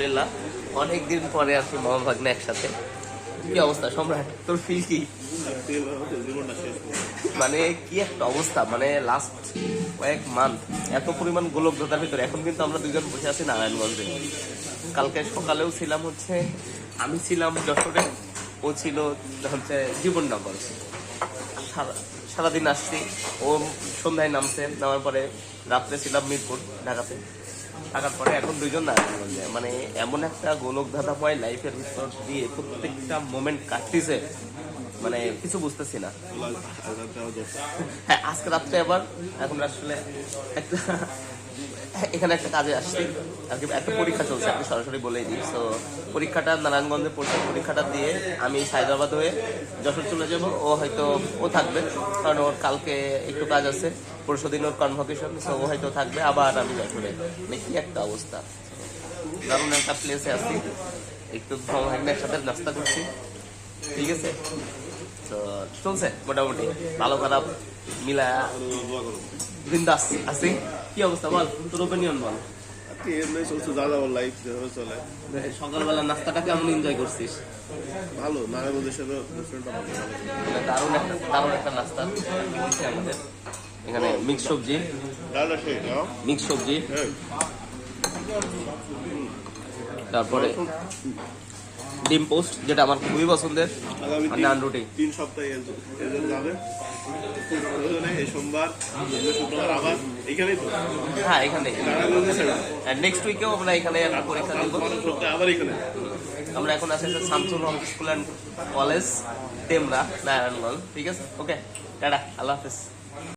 আলহামদুলিল্লাহ। পরে আছি ভাগ্নে একসাথে। কি অবস্থা, সম্রাট? তোর ফিল কি? মানে কি একটা অবস্থা মানে লাস্ট কয়েক মান্থ এত পরিমাণ গোলকধাতার ভিতরে, এখন কিন্তু আমরা দুজন বসে আছি নারায়ণগঞ্জে। কালকে সকালেও ছিলাম হচ্ছে, আমি ছিলাম যশোরে, ও ছিল হচ্ছে জীবননগর। সারা সারাদিন আসছি, ও সন্ধ্যায় নামছে, নামার পরে রাত্রে ছিলাম মিরপুর, ঢাকাতে। থাকার পরে এখন দুইজন নারায়ণগঞ্জে মানে এমন একটা গোলক ধাঁধাময় লাইফের ভিতর দিয়ে প্রত্যেকটা মোমেন্ট কাটতেছে। মানে কিছু বুঝতেছি না। হ্যাঁ আজকে রাত্রে আবার এখন আসলে একটা এখানে একটা কাজে আসছি। আর কি একটা পরীক্ষা চলছে, আপনি সরাসরি বলেই দিই তো পরীক্ষাটা নারায়ণগঞ্জে পড়ছে। পরীক্ষাটা দিয়ে আমি সাইদাবাদ হয়ে যশোর চলে যাব। ও হয়তো, ও থাকবে, কারণ ওর কালকে একটু কাজ আছে। পরশু দিন ওর কনভোকেশন সো ও হয়তো থাকবে। আবার আমি যশোরে মানে কি একটা অবস্থা। দারুণ একটা প্লেসে আছি। একটু ভাইনের সাথে নাস্তা করছি। ঠিক আছে? তো চলছে মোটামুটি। ভালো খারাপ মিলা বিন্দাস আছি। কি অবস্থা? বল তোর ওপিনিয়ন বল। সকালবেলা নাস্তাটা কেমন এনজয় করছিস? ভালো সাথে রেস্টুরেন্টটা মানে দারুণ একটা দারুণ একটা নাস্তা। আমাদের এখানে মিক্স সবজি। মিক্স সবজি। হ্যাঁ। তারপরে ডিম পোস্ট যেটা আমার খুবই পছন্দের নান রুটি। তিন সপ্তাহে যাবে। সোমবার শুক্রবার আবার এখানেই হ্যাঁ এখানে নেক্সট উইকেও আমরা এখানে পরীক্ষা দেবো আবার এখানে। আমরা এখন আছি Shamsul Haque school and college Demra Narayanganj. ঠিক আছে? ওকে টাটা আল্লাহ হাফিজ।